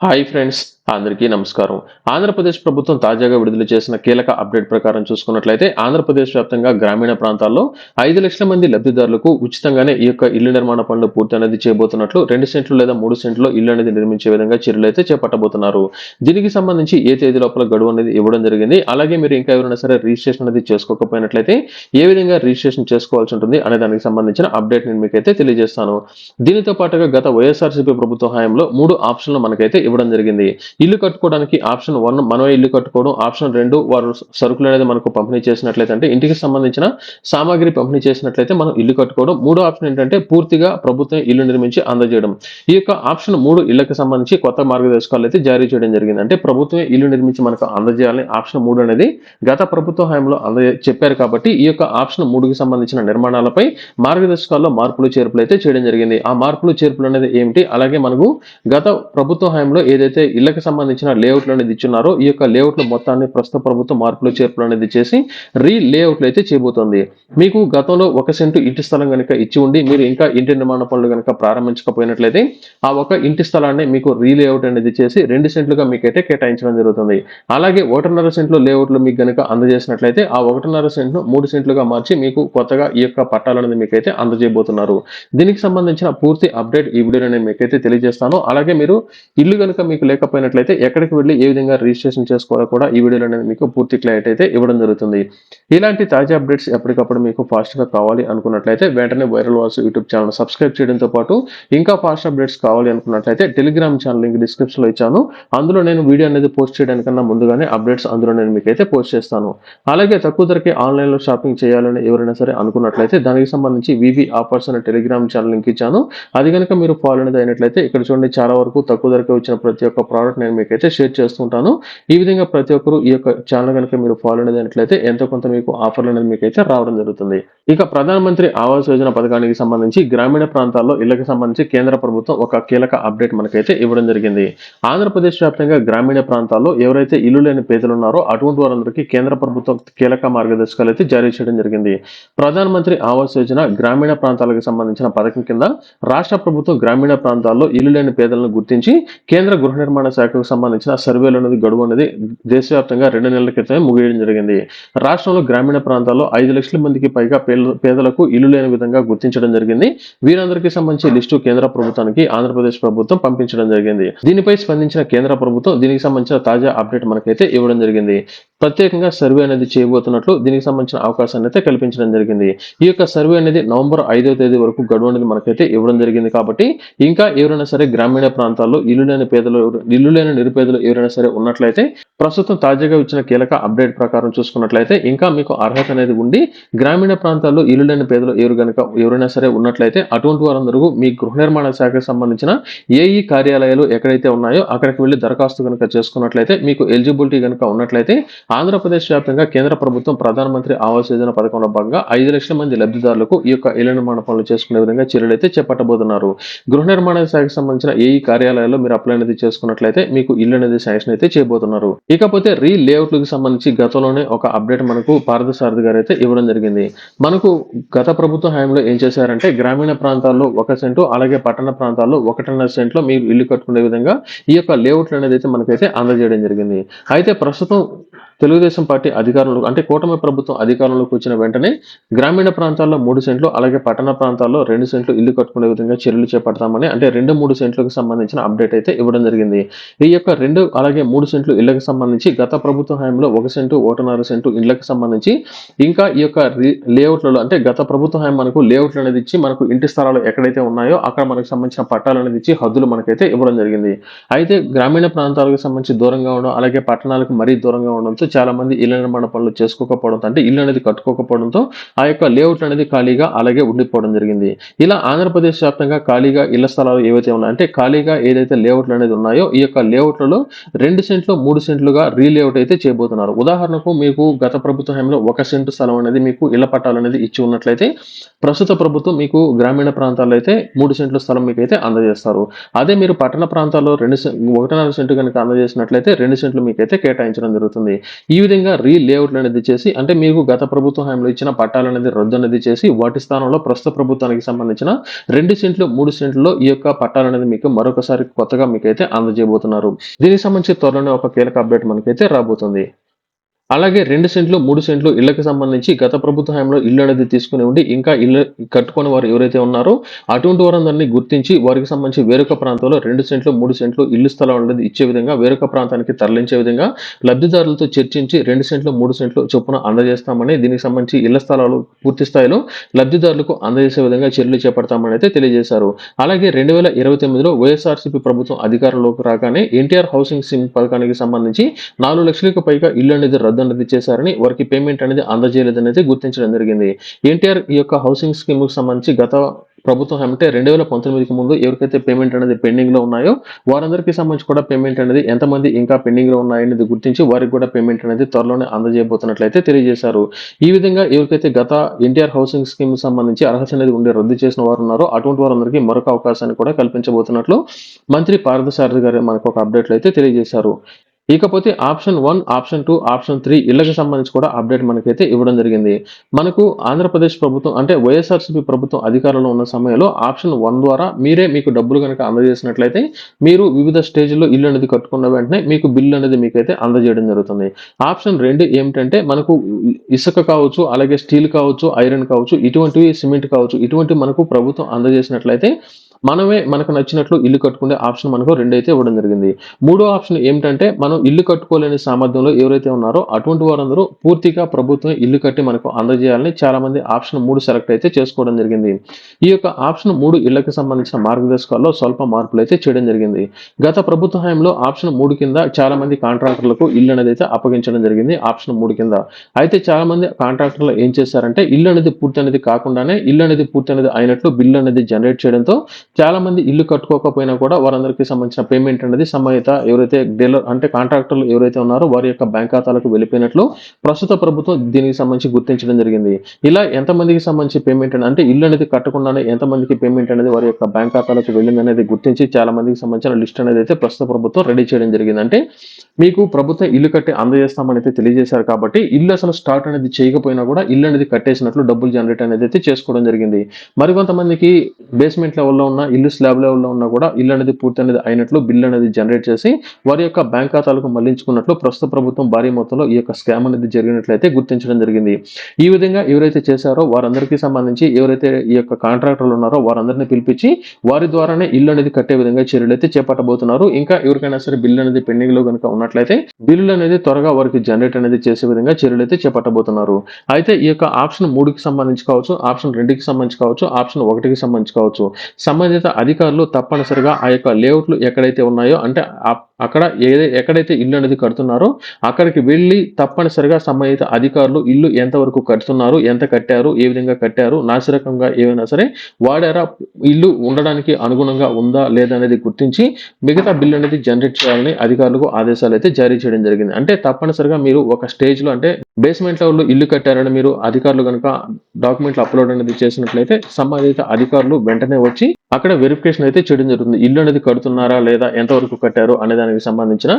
Hi friends అందరికీ నమస్కారం. ఆంధ్రప్రదేశ్ ప్రభుత్వం తాజాగా విడుదల చేసిన కీలక అప్డేట్ ప్రకారం చూసుకున్నట్లయితే ఆంధ్రప్రదేశ్ వ్యాప్తంగా గ్రామీణ ప్రాంతాల్లో ఐదు లక్షల మంది లబ్ధిదారులకు ఉచితంగానే ఈ యొక్క ఇల్లు నిర్మాణ పనులు పూర్తి అనేది చేయబోతున్నట్లు రెండు సెంట్లు లేదా మూడు సెంట్లు ఇల్లు అనేది నిర్మించే విధంగా చర్యలు అయితే చేపట్టబోతున్నారు. దీనికి సంబంధించి ఏ తేదీ లోపల గడువు అనేది ఇవ్వడం జరిగింది అలాగే మీరు ఇంకా ఎవరైనా సరే రిజిస్ట్రేషన్ అనేది చేసుకోకపోయినట్లయితే ఏ విధంగా రిజిస్ట్రేషన్ చేసుకోవాల్సి ఉంటుంది అనే దానికి సంబంధించిన అప్డేట్ నేను మీకైతే తెలియజేస్తాను. దీనితో పాటుగా గత వైఎస్ఆర్సీపీ ప్రభుత్వ హయాంలో మూడు ఆప్షన్లు మనకైతే ఇవ్వడం జరిగింది. ఇల్లు కట్టుకోవడానికి ఆప్షన్ వన్ మనమే ఇల్లు కట్టుకోవడం. ఆప్షన్ రెండు వారు సరుకులు అనేది మనకు పంపిణీ చేసినట్లయితే అంటే ఇంటికి సంబంధించిన సామాగ్రి పంపిణీ చేసినట్లయితే మనం ఇల్లు కట్టుకోవడం. మూడో ఆప్షన్ ఏంటంటే పూర్తిగా ప్రభుత్వం ఇల్లు నిర్మించి అందజేయడం. ఈ యొక్క ఆప్షన్ మూడు ఇళ్ళకు సంబంధించి కొత్త మార్గదర్శకాలు అయితే జారీ చేయడం జరిగింది. అంటే ప్రభుత్వం ఇల్లు నిర్మించి మనకు అందజేయాలని ఆప్షన్ మూడు అనేది గత ప్రభుత్వ హయాంలో అంద చెప్పారు కాబట్టి ఈ యొక్క ఆప్షన్ మూడుకి సంబంధించిన నిర్మాణాలపై మార్గదర్శకాల్లో మార్పులు చేర్పులు అయితే చేయడం జరిగింది. ఆ మార్పులు చేర్పులు అనేది ఏమిటి? అలాగే మనకు గత ప్రభుత్వ హయాంలో ఏదైతే ఇళ్ళకు సంబంధించిన లేఅవుట్లు అనేది ఇచ్చున్నారు. ఈ యొక్క లేఅవుట్ల మొత్తాన్ని ప్రస్తుత ప్రభుత్వం మార్పులు చేర్పులు అనేది చేసి రీ లేఅవుట్లు అయితే చేయబోతోంది. మీకు గతంలో ఒక సెంటు ఇంటి స్థలం కనుక ఇచ్చి ఉండి మీరు ఇంకా ఇంటి నిర్మాణ పనులు కనుక ప్రారంభించకపోయినట్లయితే ఆ ఒక ఇంటి స్థలాన్ని మీకు రీ లేఅవుట్ అనేది చేసి రెండు సెంట్లుగా మీకైతే కేటాయించడం జరుగుతుంది. అలాగే ఒకటిన్నర సెంట్లు లేఅవుట్లు మీకు కనుక అందజేసినట్లయితే ఆ ఒకటిన్నర సెంట్ను మూడు సెంట్లుగా మార్చి మీకు కొత్తగా ఈ యొక్క పట్టాలు అనేది మీకైతే అందజేయబోతున్నారు. దీనికి సంబంధించిన పూర్తి అప్డేట్ ఈ వీడియోలో నేను మీకైతే తెలియజేస్తాను. అలాగే మీరు ఇల్లు కనుక మీకు లేకపోయినట్లయితే ఎక్కడికి వెళ్ళి ఏ విధంగా రిజిస్ట్రేషన్ చేసుకోవాలో కూడా ఈ వీడియోలో అనేది మీకు పూర్తి క్లారిటీ అయితే ఇవ్వడం జరుగుతుంది. ఇలాంటి తాజా అప్డేట్స్ ఎప్పటికప్పుడు మీకు ఫాస్ట్గా కావాలి అనుకున్నట్లయితే వెంటనే viral walls YouTube channel subscribe చేయడంతో పాటు ఇంకా ఫాస్ట్ అప్డేట్స్ కావాలి అనుకున్నట్లయితే టెలిగ్రామ్ ఛానల్ లింక్ డిస్క్రిప్షన్లో ఇచ్చాను. అందులో నేను వీడియో అనేది పోస్ట్ చేయడానికన్నా ముందుగానే అప్డేట్స్ అందులో నేను మీకైతే పోస్ట్ చేస్తాను. అలాగే తక్కువ ధరకే ఆన్లైన్లో షాపింగ్ చేయాలని ఎవరైనా సరే అనుకున్నట్లయితే దానికి సంబంధించి వివి ఆఫర్స్ అనే టెలిగ్రామ్ ఛానల్ లింక్ ఇచ్చాను. అది కనుక మీరు ఫాలో అనేది అయినట్లయితే ఇక్కడ చూడండి చాలా వరకు తక్కువ ధరకే వచ్చిన ప్రతి ఒక్క ప్రోడక్ట్ నేను మీకైతే షేర్ చేస్తుంటాను. ఈ విధంగా ప్రతి ఒక్కరు ఈ యొక్క ఛానల్ కనుక మీరు ఫాలో అయినట్లయితే ఎంతో కొంత మీకు ఆఫర్లు అనేది మీకైతే రావడం జరుగుతుంది. ఇక ప్రధానమంత్రి ఆవాస్ యోజన పథకానికి సంబంధించి గ్రామీణ ప్రాంతాల్లో ఇళ్ళకు సంబంధించి కేంద్ర ప్రభుత్వం ఒక కీలక అప్డేట్ మనకైతే ఇవ్వడం జరిగింది. ఆంధ్రప్రదేశ్ వ్యాప్తంగా గ్రామీణ ప్రాంతాల్లో ఎవరైతే ఇల్లు లేని పేదలు ఉన్నారో అటువంటి వారందరికీ కేంద్ర ప్రభుత్వం కీలక మార్గదర్శకాలు అయితే జారీ చేయడం జరిగింది. ప్రధానమంత్రి ఆవాస్ యోజన గ్రామీణ ప్రాంతాలకు సంబంధించిన పథకం కింద రాష్ట్ర ప్రభుత్వం గ్రామీణ ప్రాంతాల్లో ఇల్లు లేని పేదలను గుర్తించి కేంద్ర గృహ నిర్మాణ శాఖ శాఖకు సంబంధించిన సర్వేలు అనేది గడువు అనేది దేశవ్యాప్తంగా రెండు నెలల క్రితమే ముగియడం జరిగింది. రాష్ట్రంలో గ్రామీణ ప్రాంతాల్లో ఐదు లక్షల మందికి పైగా పేదలకు ఇల్లు లేని విధంగా గుర్తించడం జరిగింది. వీరందరికీ సంబంధించి లిస్టు కేంద్ర ప్రభుత్వానికి ఆంధ్రప్రదేశ్ ప్రభుత్వం పంపించడం జరిగింది. దీనిపై స్పందించిన కేంద్ర ప్రభుత్వం దీనికి సంబంధించిన తాజా అప్డేట్ మనకైతే ఇవ్వడం జరిగింది. ప్రత్యేకంగా సర్వే అనేది చేయబోతున్నట్లు దీనికి సంబంధించిన అవకాశాన్ని అయితే కల్పించడం జరిగింది. ఈ యొక్క సర్వే అనేది నవంబర్ ఐదో తేదీ వరకు గడువు అనేది మనకైతే ఇవ్వడం జరిగింది కాబట్టి ఇంకా ఎవరైనా సరే గ్రామీణ ప్రాంతాల్లో ఇల్లు లేని పేదలు ఇల్లు లేని నిరుపేదలు ఎవరైనా సరే ఉన్నట్లయితే ప్రస్తుతం తాజాగా ఇచ్చిన కీలక అప్డేట్ ప్రకారం చూసుకున్నట్లయితే ఇంకా మీకు అర్హత అనేది ఉండి గ్రామీణ ప్రాంతాల్లో ఇల్లు లేని పేదలు ఎవరు కనుక ఎవరైనా సరే ఉన్నట్లయితే అటువంటి వారందరూ మీ గృహ నిర్మాణ శాఖకు సంబంధించిన ఏఈ కార్యాలయాలు ఎక్కడైతే ఉన్నాయో అక్కడికి వెళ్ళి దరఖాస్తు కనుక చేసుకున్నట్లయితే మీకు ఎలిజిబిలిటీ కనుక ఉన్నట్లయితే ఆంధ్రప్రదేశ్ వ్యాప్తంగా కేంద్ర ప్రభుత్వం ప్రధానమంత్రి ఆవాస్ యోజన పథకంలో భాగంగా ఐదు లక్షల మంది లబ్ధిదారులకు ఈ యొక్క ఇళ్ళ నిర్మాణ పనులు చేసుకునే విధంగా చర్యలు అయితే చేపట్టబోతున్నారు. గృహ నిర్మాణ శాఖకు సంబంధించిన ఏఈ కార్యాలయాల్లో మీరు అప్లై అనేది చేసుకున్నట్లయితే మీకు ఇల్లు అనేది శాంక్షన్ అయితే చేయబోతున్నారు. ఇకపోతే రీ లేఅవుట్లకు సంబంధించి గతంలోనే ఒక అప్డేట్ మనకు పార్థసారథి గారు అయితే ఇవ్వడం జరిగింది. మనకు గత ప్రభుత్వ హయాంలో ఏం చేశారంటే గ్రామీణ ప్రాంతాల్లో ఒక సెంటు అలాగే పట్టణ ప్రాంతాల్లో ఒకటిన్నర సెంట్లో మీరు ఇల్లు కట్టుకునే విధంగా ఈ యొక్క లేఅవుట్లు అనేది అయితే మనకైతే అందజేయడం జరిగింది. అయితే ప్రస్తుతం తెలుగుదేశం పార్టీ అధికారంలో అంటే కూటమి ప్రభుత్వం అధికారంలోకి వచ్చిన వెంటనే గ్రామీణ ప్రాంతాల్లో మూడు సెంట్లు అలాగే పట్టణ ప్రాంతాల్లో రెండు సెంట్లు ఇల్లు కట్టుకునే విధంగా చర్యలు చేపడతామని అంటే రెండు మూడు సెంట్లకు సంబంధించిన అప్డేట్ అయితే ఇవ్వడం జరిగింది. ఈ యొక్క రెండు అలాగే మూడు సెంట్లు ఇళ్ళకు సంబంధించి గత ప్రభుత్వ హయాంలో ఒక సెంటు ఒకటిన్నర సెంటు ఇళ్ళకు సంబంధించి ఇంకా ఈ యొక్క లేఅవుట్లలో అంటే గత ప్రభుత్వ హయాం మనకు లేఅవుట్లు అనేది ఇచ్చి మనకు ఇంటి స్థలాలు ఎక్కడైతే ఉన్నాయో అక్కడ మనకు సంబంధించిన పట్టాలు అనేది ఇచ్చి హద్దులు మనకైతే ఇవ్వడం జరిగింది. అయితే గ్రామీణ ప్రాంతాలకు సంబంధించి దూరంగా ఉండడం అలాగే పట్టణాలకు మరీ దూరంగా ఉండడంతో చాలా మంది ఇళ్ళ నిర్మాణ పనులు చేసుకోకపోవడంతో అంటే ఇల్లు అనేది కట్టుకోకపోవడంతో ఆ యొక్క లేఅవుట్లు అనేది ఖాళీగా అలాగే ఉండిపోవడం జరిగింది. ఇలా ఆంధ్రప్రదేశ్ వ్యాప్తంగా ఖాళీగా ఇళ్ళ స్థలాలు ఏవైతే ఉన్నాయో అంటే ఖాళీగా ఏదైతే లేఅవుట్లు అనేది ఉన్నాయో ఈ యొక్క లేఅవుట్లలో రెండు సెంట్లు మూడు సెంట్లుగా రీలేఅవుట్ అయితే చేయబోతున్నారు. ఉదాహరణకు మీకు గత ప్రభుత్వ హయాంలో ఒక సెంటు స్థలం అనేది మీకు ఇళ్ళ పట్టాలు అనేది ఇచ్చి ఉన్నట్లయితే ప్రస్తుత ప్రభుత్వం మీకు గ్రామీణ ప్రాంతాల్లో అయితే మూడు సెంట్ల స్థలం మీకు అయితే అందజేస్తారు. అదే మీరు పట్టణ ప్రాంతాల్లో రెండు సెం- ఒకటిన్నర సెంటు కనుక అందజేసినట్లయితే రెండు సెంట్లు మీకైతే కేటాయించడం జరుగుతుంది. ఈ విధంగా రీ లేఅవుట్లు అనేది చేసి అంటే మీకు గత ప్రభుత్వ హయాంలో ఇచ్చిన పట్టాలు అనేది రద్దు అనేది చేసి వాటి స్థానంలో ప్రస్తుత ప్రభుత్వానికి సంబంధించిన రెండు సెంట్లు మూడు సెంట్లలో ఈ యొక్క పట్టాలు అనేది మీకు మరొకసారి కొత్తగా మీకైతే అందజేయబోతున్నారు. దీనికి సంబంధించి త్వరలోనే ఒక కీలక అప్డేట్ మనకైతే రాబోతుంది. అలాగే రెండు సెంట్లు మూడు సెంట్లు ఇళ్ళకు సంబంధించి గత ప్రభుత్వ హయాంలో ఇల్లు అనేది తీసుకుని ఉండి ఇంకా ఇల్లు కట్టుకుని వారు ఎవరైతే ఉన్నారో అటువంటి వారందరినీ గుర్తించి వారికి సంబంధించి వేరొక ప్రాంతంలో రెండు సెంట్లు మూడు సెంట్లు ఇల్లు స్థలం అనేది ఇచ్చే విధంగా వేరొక ప్రాంతానికి తరలించే విధంగా లబ్ధిదారులతో చర్చించి రెండు సెంట్లు మూడు సెంట్లు చొప్పున అందజేస్తామని దీనికి సంబంధించి ఇళ్ళ స్థలాలు పూర్తి స్థాయిలో లబ్ధిదారులకు అందజేసే విధంగా చర్యలు చేపడతామని అయితే తెలియజేశారు. అలాగే రెండు వేల ఇరవై తొమ్మిదిలో వైఎస్ఆర్సీపీ ప్రభుత్వం అధికారంలోకి రాగానే ఎన్టీఆర్ హౌసింగ్ స్కీమ్ పథకానికి సంబంధించి నాలుగు లక్షలకు పైగా ఇల్లు అనేది రద్దు అనేది చేశారని వారికి పేమెంట్ అనేది అందజేయలేదనేది గుర్తించడం జరిగింది. ఎన్టీఆర్ ఈ యొక్క హౌసింగ్ స్కీమ్కు సంబంధించి గత ప్రభుత్వం అంటే రెండు వేల పంతొమ్మిదికి ముందు ఎవరికైతే పేమెంట్ అనేది పెండింగ్లో ఉన్నాయో వారందరికీ సంబంధించి కూడా పేమెంట్ అనేది ఎంతమంది ఇంకా పెండింగ్లో ఉన్నాయనేది గుర్తించి వారికి కూడా పేమెంట్ అనేది త్వరలోనే అందజేయబోతున్నట్లయితే తెలియజేశారు. ఈ విధంగా ఎవరికైతే గత ఎన్టీఆర్ హౌసింగ్ స్కీమ్ సంబంధించి అర్హత అనేది ఉండి రద్దు చేసిన వారు ఉన్నారో అటువంటి వారందరికీ మరొక అవకాశాన్ని కూడా కల్పించబోతున్నట్లు మంత్రి పార్థసారథి గారు మనకు ఒక అప్డేట్లు అయితే తెలియజేశారు. ఇకపోతే option one option two option three ఇళ్ళకు సంబంధించి కూడా అప్డేట్ మనకైతే ఇవ్వడం జరిగింది. మనకు ఆంధ్రప్రదేశ్ ప్రభుత్వం అంటే వైఎస్ఆర్సీపీ ప్రభుత్వం అధికారంలో ఉన్న సమయంలో ఆప్షన్ వన్ ద్వారా మీరే మీకు డబ్బులు కనుక అందజేసినట్లయితే మీరు వివిధ స్టేజ్లో ఇల్లు అనేది కట్టుకున్న వెంటనే మీకు బిల్లు అనేది మీకైతే అందజేయడం జరుగుతుంది. ఆప్షన్ రెండు ఏమిటంటే మనకు ఇసుక కావచ్చు అలాగే స్టీల్ కావచ్చు ఐరన్ కావచ్చు ఇటువంటివి సిమెంట్ కావచ్చు ఇటువంటి మనకు ప్రభుత్వం అందజేసినట్లయితే మనమే మనకు నచ్చినట్లు ఇల్లు కట్టుకునే ఆప్షన్ మనకు రెండైతే ఇవ్వడం జరిగింది. మూడో ఆప్షన్ ఏమిటంటే మనం ఇల్లు కట్టుకోలేని సామర్థ్యంలో ఎవరైతే ఉన్నారో అటువంటి వారందరూ పూర్తిగా ప్రభుత్వం ఇల్లు కట్టి మనకు అందజేయాలని చాలా మంది ఆప్షన్ మూడు సెలెక్ట్ అయితే చేసుకోవడం జరిగింది. ఈ యొక్క ఆప్షన్ మూడు ఇళ్ళకు సంబంధించిన మార్గదర్శకాల్లో స్వల్ప మార్పులు అయితే చేయడం జరిగింది. గత ప్రభుత్వ హయాంలో ఆప్షన్ మూడు కింద చాలా మంది కాంట్రాక్టర్లకు ఇల్లు అనేది అయితే అప్పగించడం జరిగింది ఆప్షన్ మూడు కింద. అయితే చాలా మంది కాంట్రాక్టర్లు ఏం చేశారంటే ఇల్లు అనేది పూర్తి అనేది కాకుండానే ఇల్లు అనేది పూర్తి అనేది అయినట్లు బిల్లు అనేది జనరేట్ చేయడంతో చాలా మంది ఇల్లు కట్టుకోకపోయినా కూడా వారందరికీ సంబంధించిన పేమెంట్ అనేది సంబంధిత ఎవరైతే డీలర్ అంటే కాంట్రాక్టర్లు ఎవరైతే ఉన్నారో వారి యొక్క బ్యాంక్ ఖాతాలకు వెళ్ళిపోయినట్లు ప్రస్తుత ప్రభుత్వం దీనికి సంబంధించి గుర్తించడం జరిగింది. ఇలా ఎంతమందికి సంబంధించి పేమెంట్ అంటే ఇల్లు అనేది కట్టకుండానే ఎంతమందికి పేమెంట్ అనేది వారి యొక్క బ్యాంక్ ఖాతాలకు వెళ్ళింది అనేది గుర్తించి చాలా మందికి సంబంధించిన లిస్ట్ అనేది అయితే ప్రస్తుత ప్రభుత్వం రెడీ చేయడం జరిగింది. అంటే మీకు ప్రభుత్వం ఇల్లు కట్టి అందజేస్తామని అయితే తెలియజేశారు కాబట్టి ఇల్లు అసలు స్టార్ట్ అనేది చేయకపోయినా కూడా ఇల్లు అనేది కట్టేసినట్లు డబ్బులు జనరేట్ అనేది అయితే చేసుకోవడం జరిగింది. మరికొంతమందికి బేస్మెంట్ లెవెల్లో ఉన్న ఇల్లు స్లాబ్ లెవెల్లో ఉన్నా కూడా ఇల్లు అనేది పూర్తి అనేది అయినట్లు బిల్ అనేది జనరేట్ చేసి వారి యొక్క బ్యాంక్ ఖాతాలకు మళ్ళించుకున్నట్లు ప్రస్తుత ప్రభుత్వం భారీ మొత్తంలో ఈ యొక్క స్కామ్ అనేది జరిగినట్లయితే గుర్తించడం జరిగింది. ఈ విధంగా ఎవరైతే చేశారో వారందరికీ సంబంధించి ఎవరైతే ఈ యొక్క కాంట్రాక్టర్లు ఉన్నారో వారందరినీ పిలిపించి వారి ద్వారానే ఇల్లు అనేది కట్టే విధంగా చర్యలు అయితే చేపట్టబోతున్నారు. ఇంకా ఎవరికైనా సరే బిల్లు అనేది పెండింగ్లో కనుక ఉన్నట్లయితే బిల్లులు అనేది త్వరగా వారికి జనరేట్ అనేది చేసే విధంగా చర్యలు అయితే చేపట్టబోతున్నారు. అయితే ఈ యొక్క ఆప్షన్ మూడుకి సంబంధించి కావచ్చు ఆప్షన్ రెండుకి సంబంధించి కావచ్చు ఆప్షన్ ఒకటికి సంబంధించి కావచ్చు. సంబంధిత అధికారులు తప్పనిసరిగా ఆ యొక్క లేఅవుట్లు ఎక్కడైతే ఉన్నాయో అంటే అక్కడ ఏదై ఎక్కడైతే ఇల్లు అనేది కడుతున్నారో అక్కడికి వెళ్ళి తప్పనిసరిగా సంబంధిత అధికారులు ఇల్లు ఎంతవరకు కడుతున్నారు ఎంత కట్టారు ఏ విధంగా కట్టారు నాసిరకంగా ఏమైనా సరే వాడారా ఇల్లు ఉండడానికి అనుగుణంగా ఉందా లేదా అనేది గుర్తించి మిగతా బిల్లు అనేది జనరేట్ చేయాలని అధికారులకు ఆదేశాలు అయితే జారీ చేయడం జరిగింది. అంటే తప్పనిసరిగా మీరు ఒక స్టేజ్లో అంటే బేస్మెంట్ లెవెల్లో ఇల్లు కట్టారని మీరు అధికారులు కనుక డాక్యుమెంట్లు అప్లోడ్ అనేది చేసినట్లయితే సంబంధిత అధికారులు వెంటనే వచ్చి అక్కడ వెరిఫికేషన్ అయితే చేయడం జరుగుతుంది. ఇల్లు అనేది కడుతున్నారా లేదా ఎంతవరకు కట్టారు అనే దానికి సంబంధించిన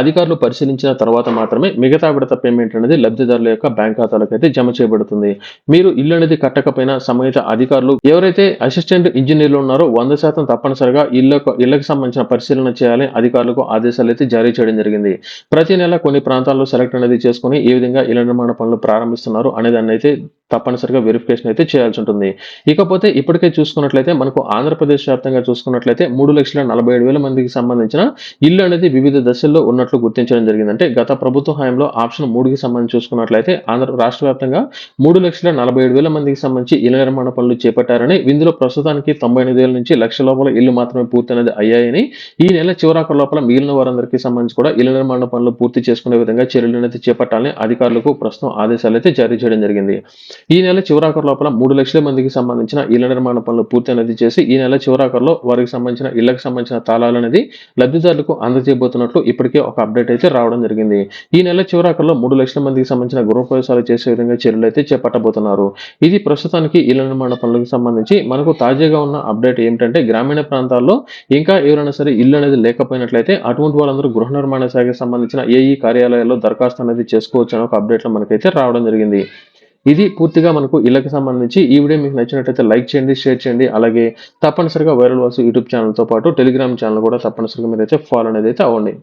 అధికారులు పరిశీలించిన తర్వాత మాత్రమే మిగతా విడత పేమెంట్ అనేది లబ్ధిదారుల యొక్క బ్యాంక్ ఖాతాలకు అయితే జమ చేయబడుతుంది. మీరు ఇల్లు అనేది కట్టకపోయినా సంబంధిత అధికారులు ఎవరైతే అసిస్టెంట్ ఇంజనీర్లు ఉన్నారో వంద శాతం తప్పనిసరిగా ఇళ్ళకు ఇళ్ళకు సంబంధించిన పరిశీలన చేయాలని అధికారులకు ఆదేశాలు అయితే జారీ చేయడం జరిగింది. ప్రతి నెల కొన్ని ప్రాంతాల్లో సెలెక్ట్ అనేది చేసుకొని ఏ విధంగా ఇళ్ళ నిర్మాణ పనులు ప్రారంభిస్తున్నారు అనే దాన్ని అయితే తప్పనిసరిగా వెరిఫికేషన్ అయితే చేయాల్సి ఉంటుంది. ఇకపోతే ఇప్పటికే చూసుకున్నట్లయితే మనకు ఆంధ్రప్రదేశ్ వ్యాప్తంగా చూసుకున్నట్లయితే మూడు లక్షల నలభై ఏడు వేల మందికి సంబంధించిన ఇల్లు అనేది వివిధ దశల్లో ఉన్నట్లు గుర్తించడం జరిగింది అంటే గత ప్రభుత్వ హయాంలో ఆప్షన్ మూడుకి సంబంధించి చూసుకున్నట్లయితే ఆంధ్ర రాష్ట్ర వ్యాప్తంగా మూడు లక్షల నలభై ఏడు వేల మందికి సంబంధించి ఇళ్ళ నిర్మాణ పనులు చేపట్టారని ఇందులో ప్రస్తుతానికి తొంభై ఎనిమిది వేల నుంచి లక్ష లోపల ఇల్లు మాత్రమే పూర్తి అనేది అయ్యాయని ఈ నెల చివరాకు లోపల మిగిలిన వారందరికీ సంబంధించి కూడా ఇళ్ళ నిర్మాణ పనులు పూర్తి చేసుకునే విధంగా చర్యలు అనేది చేపట్టాలని అధికారులకు లబ్ధిదారులకు ప్రస్తుతం ఆదేశాలు అయితే జారీ చేయడం జరిగింది. ఈ నెల చివరాఖరు లోపల మూడు లక్షల మందికి సంబంధించిన ఇళ్ళ నిర్మాణ పనులు పూర్తి అనేది చేసి ఈ నెల చివరాఖరులో వారికి సంబంధించిన ఇళ్ళకు సంబంధించిన తాళాలు అనేది లబ్ధిదారులకు అందజేయబోతున్నట్లు ఇప్పటికే ఒక అప్డేట్ అయితే రావడం జరిగింది. ఈ నెల చివరాఖరులో మూడు లక్షల మందికి సంబంధించిన గృహప్రవేశాలు చేసే విధంగా చర్యలు అయితే చేపట్టబోతున్నారు. ఇది ప్రస్తుతానికి ఇళ్ళ నిర్మాణ పనులకు సంబంధించి మనకు తాజాగా ఉన్న అప్డేట్ ఏమిటంటే గ్రామీణ ప్రాంతాల్లో ఇంకా ఎవరైనా సరే ఇల్లు అనేది లేకపోయినట్లయితే అటువంటి వాళ్ళందరూ గృహ నిర్మాణ శాఖకి సంబంధించిన ఏ కార్యాలయాల్లో దరఖాస్తు అనేది చేసుకోవచ్చు అని ఒక అప్డేట్ లో మనకైతే రావడం జరిగింది. ఇది పూర్తిగా మనకు ఇళ్ళకి సంబంధించి ఈ వీడియో మీకు నచ్చినట్లయితే లైక్ చేయండి షేర్ చేయండి. అలాగే తప్పనిసరిగా వైరల్ వాసు యూట్యూబ్ ఛానల్తో పాటు టెలిగ్రామ్ ఛానల్ కూడా తప్పనిసరిగా మీరైతే ఫాలో అనేది అయితే అవ్వండి.